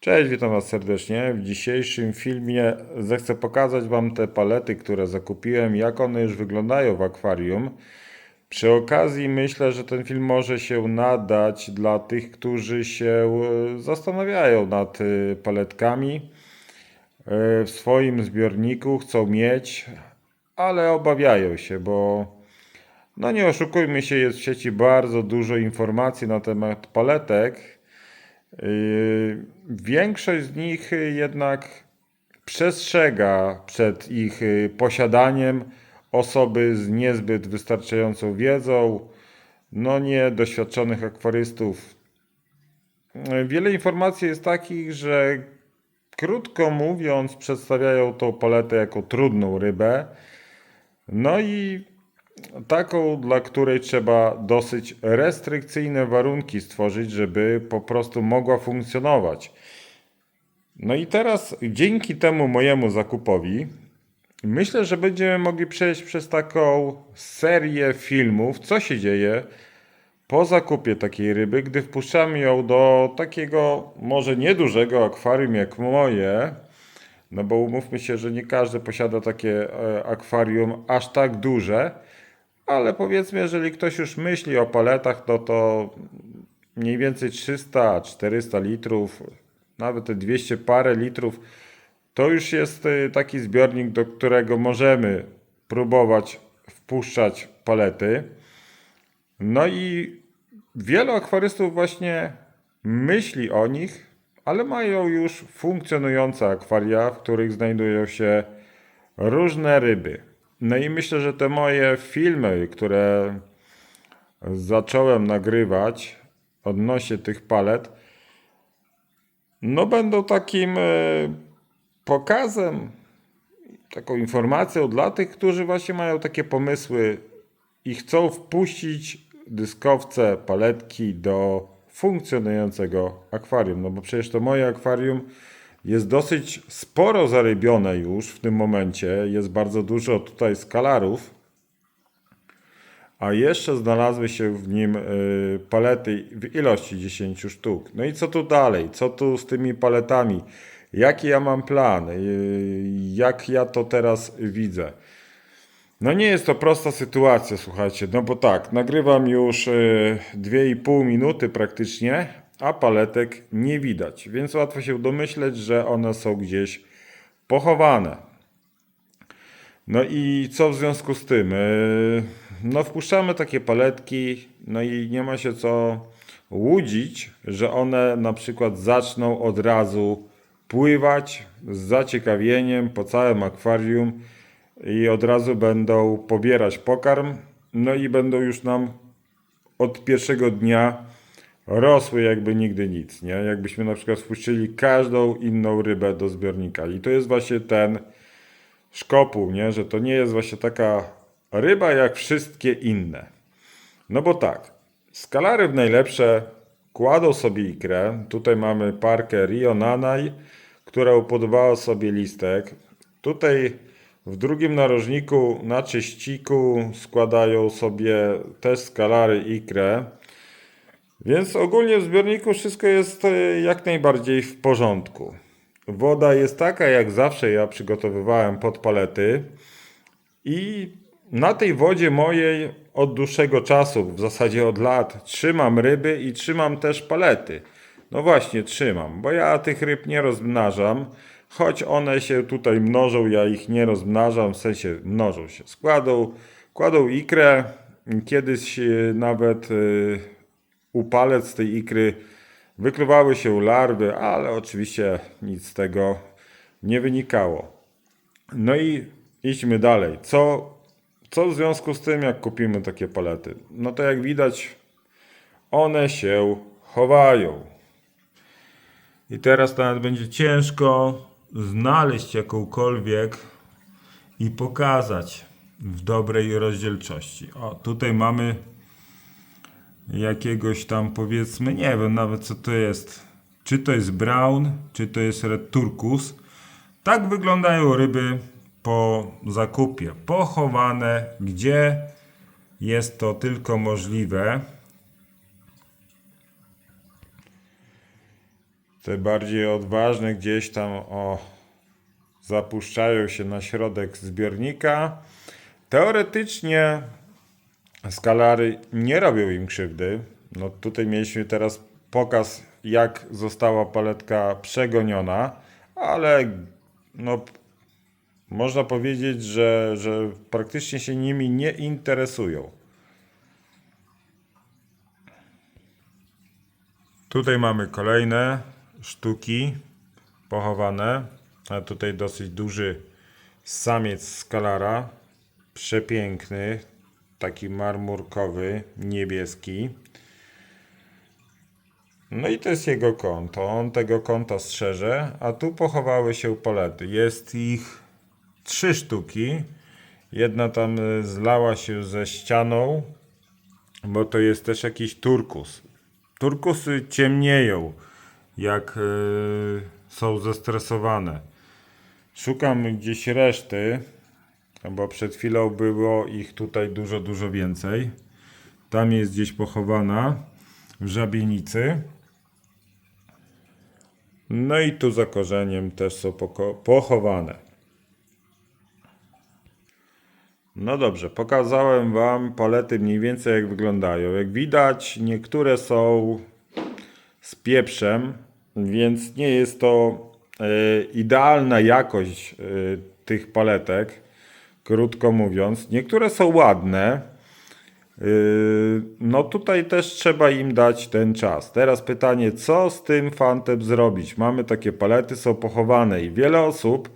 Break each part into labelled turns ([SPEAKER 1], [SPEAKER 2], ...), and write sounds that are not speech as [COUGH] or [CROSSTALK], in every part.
[SPEAKER 1] Cześć, witam Was serdecznie. W dzisiejszym filmie zechcę pokazać Wam te palety, które zakupiłem, jak one już wyglądają w akwarium. Przy okazji myślę, że ten film może się nadać dla tych, którzy się e, zastanawiają nad e, paletkami e, w swoim zbiorniku, chcą mieć, ale obawiają się, bo no nie oszukujmy się, jest w sieci bardzo dużo informacji na temat paletek. Yy, Większość z nich jednak przestrzega przed ich y, posiadaniem osoby z niezbyt wystarczającą wiedzą, no nie doświadczonych akwarystów. Yy, Wiele informacji jest takich, że krótko mówiąc przedstawiają tą paletę jako trudną rybę. No i taką, dla której trzeba dosyć restrykcyjne warunki stworzyć, żeby po prostu mogła funkcjonować. No i teraz dzięki temu mojemu zakupowi myślę, że będziemy mogli przejść przez taką serię filmów, co się dzieje po zakupie takiej ryby, gdy wpuszczamy ją do takiego może niedużego akwarium jak moje, no bo umówmy się, że nie każdy posiada takie e, akwarium aż tak duże, ale powiedzmy, jeżeli ktoś już myśli o paletach, no to mniej więcej 300-400 litrów, nawet te 200 parę litrów, to już jest y, taki zbiornik, do którego możemy próbować wpuszczać palety. No i wielu akwarystów właśnie myśli o nich, ale mają już funkcjonujące akwaria, w których znajdują się różne ryby. No i myślę, że te moje filmy, które zacząłem nagrywać odnośnie tych palet, no będą takim e, pokazem, taką informacją dla tych, którzy właśnie mają takie pomysły i chcą wpuścić dyskowce, paletki do funkcjonującego akwarium. No bo przecież to moje akwarium jest dosyć sporo zarybione już w tym momencie. Jest bardzo dużo tutaj skalarów. A jeszcze znalazły się w nim y, palety w ilości 10 sztuk. No i co tu dalej? Co tu z tymi paletami? Jaki ja mam plan? Y, Jak ja to teraz widzę? No nie jest to prosta sytuacja, słuchajcie, no bo tak, nagrywam już y, 2,5 minuty praktycznie, a paletek nie widać, więc łatwo się domyśleć, że one są gdzieś pochowane. No i co w związku z tym? Y, No wpuszczamy takie paletki, no i nie ma się co łudzić, że one na przykład zaczną od razu pływać z zaciekawieniem po całym akwarium i od razu będą pobierać pokarm, no i będą już nam od pierwszego dnia rosły jakby nigdy nic, nie? Jakbyśmy na przykład wpuścili każdą inną rybę do zbiornika. I to jest właśnie ten szkopuł, nie? Że to nie jest właśnie taka ryba jak wszystkie inne. No bo tak, skalary w najlepsze kładą sobie ikrę. Tutaj mamy parkę Rio Nanai, która upodobała sobie listek. Tutaj w drugim narożniku na czyściku składają sobie też skalary ikrę. Więc ogólnie w zbiorniku wszystko jest e, jak najbardziej w porządku. Woda jest taka, jak zawsze ja przygotowywałem pod palety. I na tej wodzie mojej od dłuższego czasu, w zasadzie od lat, trzymam ryby i trzymam też palety. No właśnie, trzymam, bo ja tych ryb nie rozmnażam. Choć one się tutaj mnożą, ja ich nie rozmnażam, w sensie mnożą się. Składą, kładą ikrę. Kiedyś e, nawet e, u palec z tej ikry wykluwały się larwy, ale oczywiście nic z tego nie wynikało. No i idźmy dalej. Co, co w związku z tym, jak kupimy takie palety? No to jak widać, one się chowają. I teraz nawet będzie ciężko znaleźć jakąkolwiek i pokazać w dobrej rozdzielczości. O, tutaj mamy jakiegoś tam powiedzmy, nie wiem nawet co to jest. Czy to jest brown, czy to jest red turkus. Tak wyglądają ryby po zakupie. Pochowane, gdzie jest to tylko możliwe. Te bardziej odważne gdzieś tam o, zapuszczają się na środek zbiornika. Teoretycznie skalary nie robią im krzywdy. No tutaj mieliśmy teraz pokaz, jak została paletka przegoniona, ale no, można powiedzieć, że, że praktycznie się nimi nie interesują. Tutaj mamy kolejne sztuki pochowane. A tutaj dosyć duży samiec skalara. Przepiękny, taki marmurkowy, niebieski. No i to jest jego konto. On tego konta strzeże, a tu pochowały się palety. Jest ich trzy sztuki. Jedna tam y, zlała się ze ścianą, bo to jest też jakiś turkus. Turkusy ciemnieją, jak y, są zestresowane. Szukam gdzieś reszty, bo przed chwilą było ich tutaj dużo, dużo więcej. Tam jest gdzieś pochowana w żabienicy. No i tu za korzeniem też są pochowane. No dobrze, pokazałem Wam palety mniej więcej jak wyglądają. Jak widać, niektóre są z pieprzem, więc nie jest to e, idealna jakość e, tych paletek, krótko mówiąc. Niektóre są ładne. Yy, No tutaj też trzeba im dać ten czas. Teraz pytanie, co z tym fantem zrobić? Mamy takie palety, są pochowane i wiele osób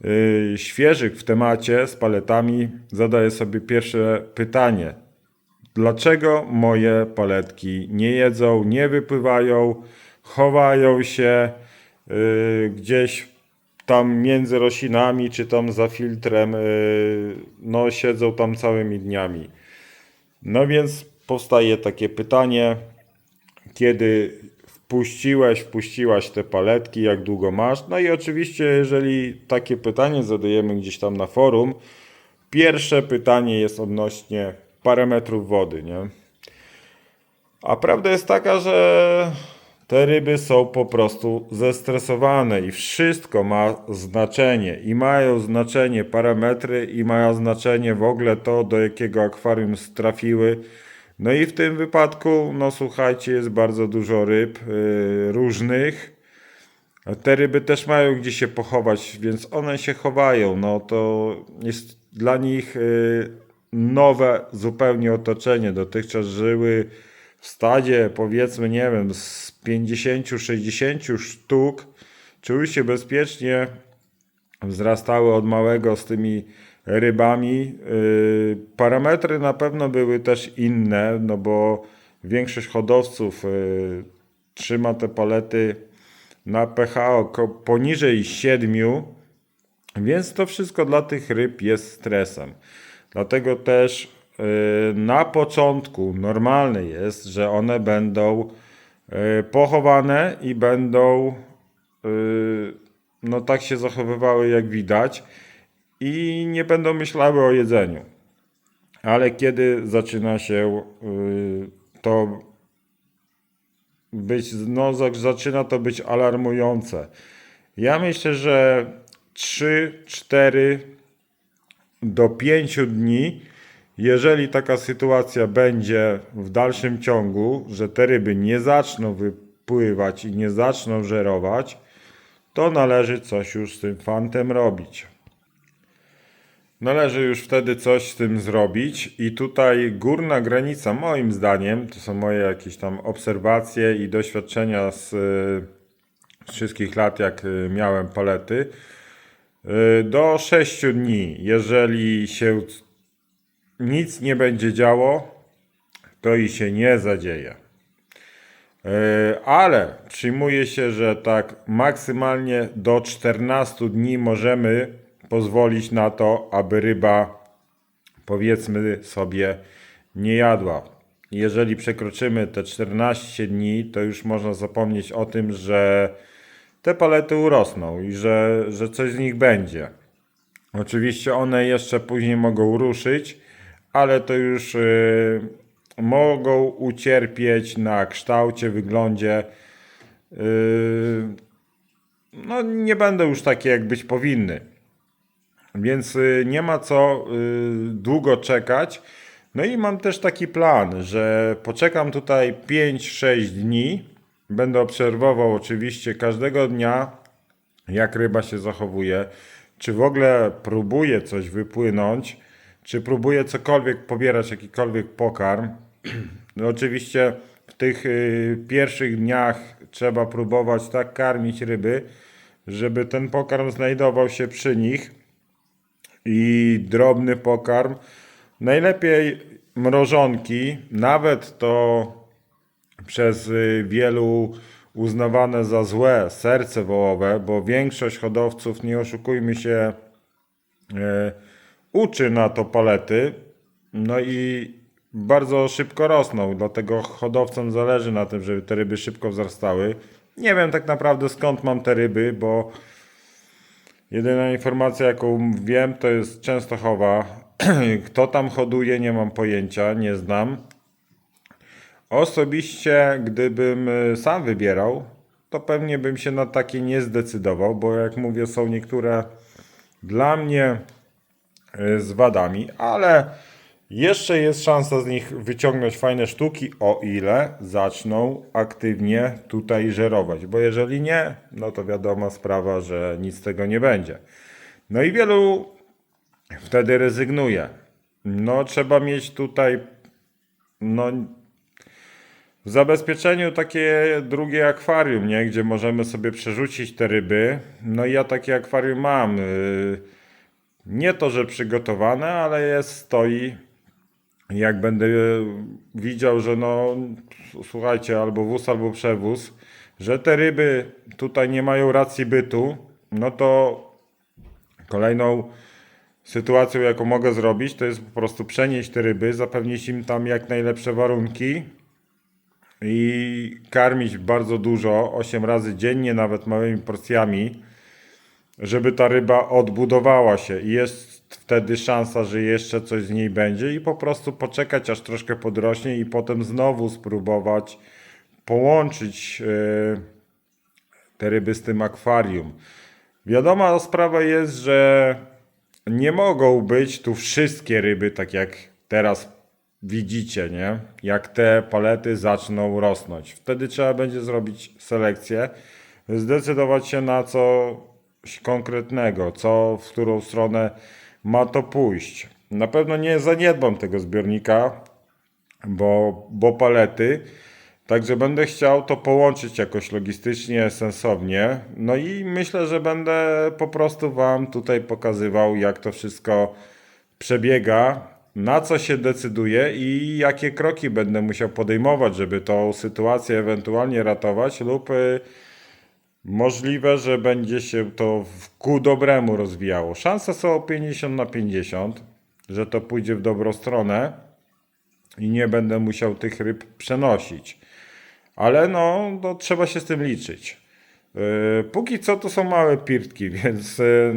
[SPEAKER 1] yy, świeżych w temacie z paletami zadaje sobie pierwsze pytanie. Dlaczego moje paletki nie jedzą, nie wypływają, chowają się yy, gdzieś tam między roślinami, czy tam za filtrem, yy, no siedzą tam całymi dniami. No więc powstaje takie pytanie, kiedy wpuściłeś, wpuściłaś te paletki, jak długo masz? No i oczywiście, jeżeli takie pytanie zadajemy gdzieś tam na forum, pierwsze pytanie jest odnośnie parametrów wody, nie? A prawda jest taka, że te ryby są po prostu zestresowane i wszystko ma znaczenie. I mają znaczenie parametry, i mają znaczenie w ogóle to, do jakiego akwarium trafiły. No i w tym wypadku, no słuchajcie, jest bardzo dużo ryb yy, różnych. Te ryby też mają gdzie się pochować, więc one się chowają. No to jest dla nich y, nowe zupełnie otoczenie. Dotychczas żyły w stadzie, powiedzmy, nie wiem, z 50-60 sztuk. Czuły się bezpiecznie, wzrastały od małego z tymi rybami. Y, Parametry na pewno były też inne, no bo większość hodowców y, trzyma te palety na pH poniżej 7, więc to wszystko dla tych ryb jest stresem. Dlatego też na początku normalne jest, że one będą y, pochowane i będą y, no tak się zachowywały jak widać i nie będą myślały o jedzeniu. Ale kiedy zaczyna się y, to być, no za- zaczyna to być alarmujące. Ja myślę, że 3, 4 do 5 dni, jeżeli taka sytuacja będzie w dalszym ciągu, że te ryby nie zaczną wypływać i nie zaczną żerować, to należy coś już z tym fantem robić. Należy już wtedy coś z tym zrobić i tutaj górna granica moim zdaniem, to są moje jakieś tam obserwacje i doświadczenia z y, wszystkich lat jak y, miałem palety, y, do 6 dni. Jeżeli się nic nie będzie działo, to i się nie zadzieje. E, Ale przyjmuje się, że tak maksymalnie do 14 dni możemy pozwolić na to, aby ryba powiedzmy sobie nie jadła. Jeżeli przekroczymy te 14 dni, to już można zapomnieć o tym, że te palety urosną i że, że coś z nich będzie. Oczywiście one jeszcze później mogą ruszyć, ale to już y, mogą ucierpieć na kształcie, wyglądzie. Yy, no nie będą już takie jak być powinny. Więc y, nie ma co y, długo czekać. No i mam też taki plan, że poczekam tutaj 5-6 dni. Będę obserwował oczywiście każdego dnia, jak ryba się zachowuje, czy w ogóle próbuje coś wypłynąć, czy próbuje cokolwiek pobierać, jakikolwiek pokarm. [CLEARS THROAT] No oczywiście w tych y, pierwszych dniach trzeba próbować tak karmić ryby, żeby ten pokarm znajdował się przy nich i drobny pokarm. Najlepiej mrożonki, nawet to przez y, wielu uznawane za złe serce wołowe, bo większość hodowców, nie oszukujmy się, e, uczy na to palety. No i bardzo szybko rosną, dlatego hodowcom zależy na tym, żeby te ryby szybko wzrastały. Nie wiem tak naprawdę skąd mam te ryby, bo jedyna informacja jaką wiem to jest Częstochowa. [CLEARS THROAT] Kto tam hoduje nie mam pojęcia, nie znam. Osobiście, gdybym y, sam wybierał, to pewnie bym się na takie nie zdecydował, bo jak mówię, są niektóre dla mnie z wadami, ale jeszcze jest szansa z nich wyciągnąć fajne sztuki, o ile zaczną aktywnie tutaj żerować, bo jeżeli nie, no to wiadoma sprawa, że nic z tego nie będzie. No i wielu wtedy rezygnuje. No trzeba mieć tutaj no w zabezpieczeniu takie drugie akwarium, nie? gdzie możemy sobie przerzucić te ryby. No i ja takie akwarium mam. Yy, Nie to, że przygotowane, ale jest, stoi. Jak będę widział, że no, słuchajcie, albo wóz, albo przewóz, że te ryby tutaj nie mają racji bytu, no to kolejną sytuacją, jaką mogę zrobić, to jest po prostu przenieść te ryby, zapewnić im tam jak najlepsze warunki i karmić bardzo dużo, 8 razy dziennie, nawet małymi porcjami, żeby ta ryba odbudowała się i jest wtedy szansa, że jeszcze coś z niej będzie i po prostu poczekać aż troszkę podrośnie i potem znowu spróbować połączyć e, te ryby z tym akwarium. Wiadoma sprawa jest, że nie mogą być tu wszystkie ryby tak jak teraz widzicie, nie? Jak te palety zaczną rosnąć. Wtedy trzeba będzie zrobić selekcję, zdecydować się na coś konkretnego, co w którą stronę ma to pójść. Na pewno nie zaniedbam tego zbiornika, bo, bo palety. Także będę chciał to połączyć jakoś logistycznie, sensownie. No i myślę, że będę po prostu Wam tutaj pokazywał, jak to wszystko przebiega, na co się decyduje i jakie kroki będę musiał podejmować, żeby tą sytuację ewentualnie ratować, lub y, możliwe, że będzie się to ku dobremu rozwijało. Szanse są 50 na 50, że to pójdzie w dobrą stronę i nie będę musiał tych ryb przenosić. Ale no, no trzeba się z tym liczyć. Yy, Póki co to są małe pirtki, [LAUGHS] więc yy,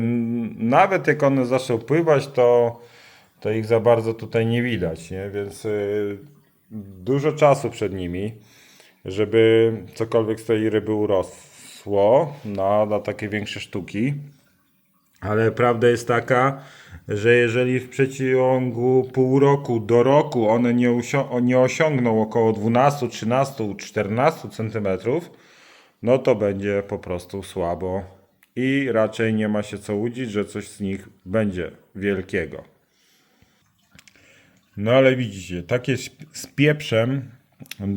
[SPEAKER 1] nawet jak one zaczną pływać, to, to ich za bardzo tutaj nie widać, nie? więc yy, dużo czasu przed nimi, żeby cokolwiek z tej ryby urosło na, na takie większe sztuki. Ale prawda jest taka, że jeżeli w przeciągu pół roku do roku one nie, nie osiągną około 12, 13, 14 centymetrów, no to będzie po prostu słabo i raczej nie ma się co łudzić, że coś z nich będzie wielkiego. No ale widzicie, takie z pieprzem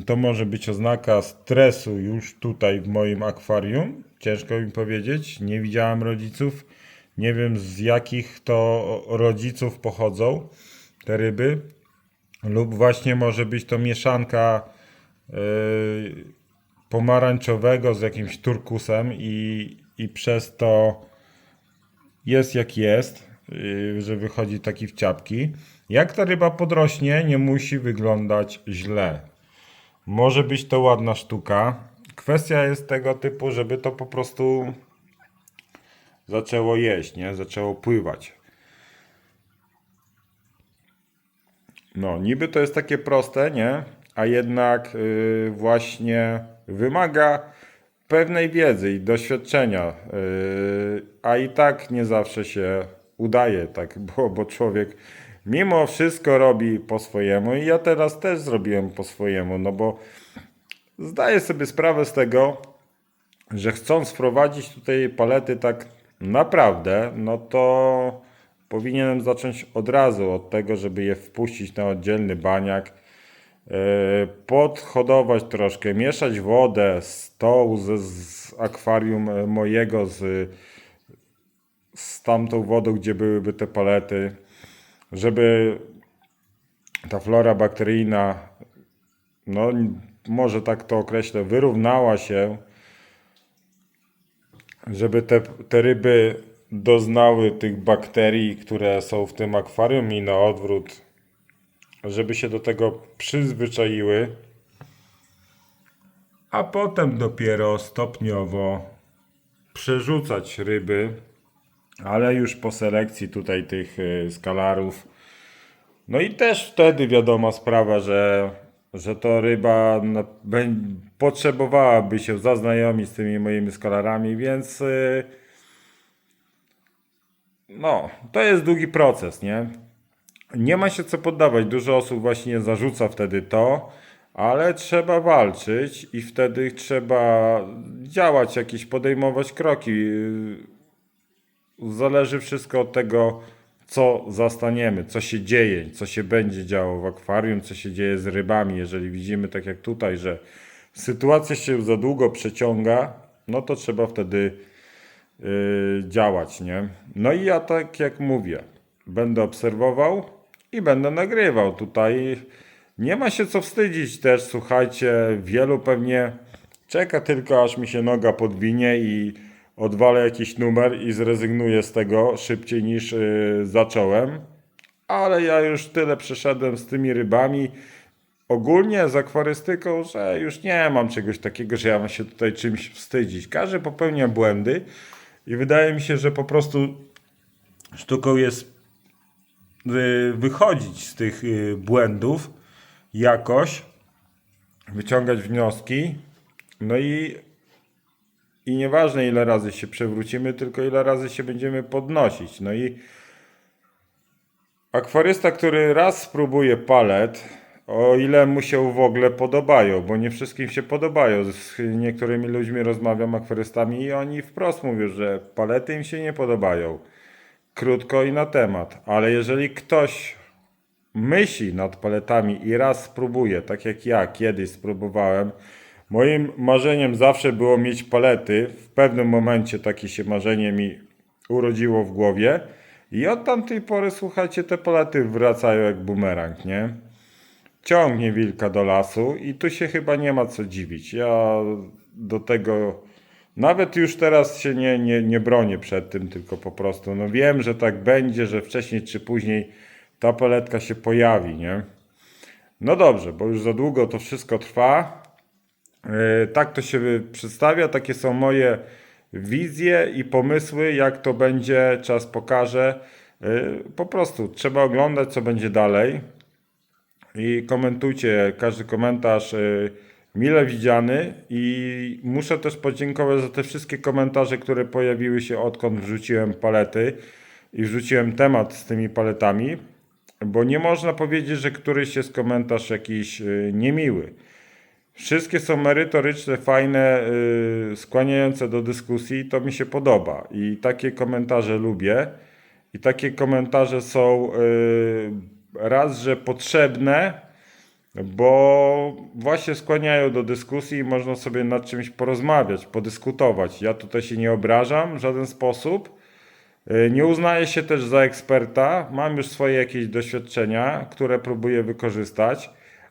[SPEAKER 1] to może być oznaka stresu już tutaj w moim akwarium. Ciężko mi powiedzieć. Nie widziałem rodziców. Nie wiem z jakich to rodziców pochodzą te ryby. Lub właśnie może być to mieszanka yy, pomarańczowego z jakimś turkusem i, i przez to jest jak jest, yy, że wychodzi taki w ciapki. Jak ta ryba podrośnie, nie musi wyglądać źle. Może być to ładna sztuka. Kwestia jest tego typu, żeby to po prostu zaczęło jeść, nie? Zaczęło pływać. No, niby to jest takie proste, nie? A jednak yy, właśnie wymaga pewnej wiedzy i doświadczenia, yy, a i tak nie zawsze się udaje, tak, bo, bo człowiek mimo wszystko robi po swojemu i ja teraz też zrobiłem po swojemu, no bo zdaję sobie sprawę z tego, że chcąc wprowadzić tutaj palety tak naprawdę, no to powinienem zacząć od razu od tego, żeby je wpuścić na oddzielny baniak, yy, podhodować troszkę, mieszać wodę z tą z, z akwarium e, mojego, z, z tamtą wodą, gdzie byłyby te palety, żeby ta flora bakteryjna, no może tak to określę, wyrównała się, żeby te, te ryby doznały tych bakterii, które są w tym akwarium i na odwrót, żeby się do tego przyzwyczaiły, a potem dopiero stopniowo przerzucać ryby, ale już po selekcji tutaj tych y, skalarów. No i też wtedy wiadoma sprawa, że, że to ryba potrzebowałaby się zaznajomić z tymi moimi skalarami, więc y, no, to jest długi proces, nie? Nie ma się co poddawać. Dużo osób właśnie zarzuca wtedy to, ale trzeba walczyć i wtedy trzeba działać, jakieś podejmować kroki. Zależy wszystko od tego, co zastaniemy, co się dzieje, co się będzie działo w akwarium, co się dzieje z rybami. Jeżeli widzimy, tak jak tutaj, że sytuacja się za długo przeciąga, no to trzeba wtedy yy, działać, nie? No i ja tak jak mówię, będę obserwował i będę nagrywał. Tutaj nie ma się co wstydzić też, słuchajcie, wielu pewnie czeka tylko aż mi się noga podwinie i odwalę jakiś numer i zrezygnuję z tego szybciej niż yy, zacząłem. Ale ja już tyle przeszedłem z tymi rybami, ogólnie z akwarystyką, że już nie mam czegoś takiego, że ja mam się tutaj czymś wstydzić. Każdy popełnia błędy i wydaje mi się, że po prostu sztuką jest y, wychodzić z tych y, błędów jakoś, wyciągać wnioski, no i, i nieważne ile razy się przewrócimy, tylko ile razy się będziemy podnosić. No i akwarysta, który raz spróbuje palet, o ile mu się w ogóle podobają, bo nie wszystkim się podobają. Z niektórymi ludźmi rozmawiam akwarystami i oni wprost mówią, że palety im się nie podobają. Krótko i na temat. Ale jeżeli ktoś myśli nad paletami i raz spróbuje, tak jak ja kiedyś spróbowałem, moim marzeniem zawsze było mieć palety. W pewnym momencie takie się marzenie mi urodziło w głowie. I od tamtej pory, słuchajcie, te palety wracają jak bumerang, nie? ciągnie wilka do lasu i tu się chyba nie ma co dziwić. Ja do tego nawet już teraz się nie, nie, nie bronię przed tym, tylko po prostu no wiem, że tak będzie, że wcześniej czy później ta paletka się pojawi, nie? No dobrze, bo już za długo to wszystko trwa. Yy, tak to się przedstawia, takie są moje wizje i pomysły, jak to będzie, czas pokaże. Yy, Po prostu trzeba oglądać, co będzie dalej i komentujcie każdy komentarz y, mile widziany i muszę też podziękować za te wszystkie komentarze, które pojawiły się odkąd wrzuciłem palety i wrzuciłem temat z tymi paletami, bo nie można powiedzieć, że któryś jest komentarz jakiś niemiły. Wszystkie są merytoryczne, fajne, y, skłaniające do dyskusji, to mi się podoba i takie komentarze lubię. I takie komentarze są y, raz, że potrzebne, bo właśnie skłaniają do dyskusji i można sobie nad czymś porozmawiać, podyskutować. Ja tutaj się nie obrażam w żaden sposób. Y, Nie uznaję się też za eksperta. Mam już swoje jakieś doświadczenia, które próbuję wykorzystać.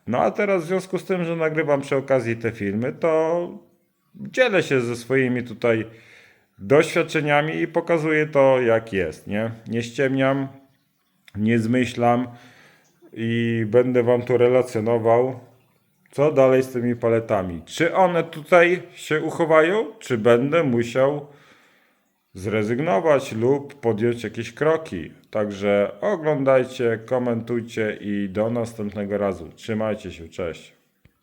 [SPEAKER 1] No a teraz w związku z tym, że nagrywam przy okazji te filmy, to dzielę się ze swoimi tutaj doświadczeniami i pokazuję to jak jest, nie? Nie ściemniam, nie zmyślam i będę wam tu relacjonował, co dalej z tymi paletami. Czy one tutaj się uchowają, czy będę musiał zrezygnować lub podjąć jakieś kroki. Także oglądajcie, komentujcie i do następnego razu. Trzymajcie się, cześć.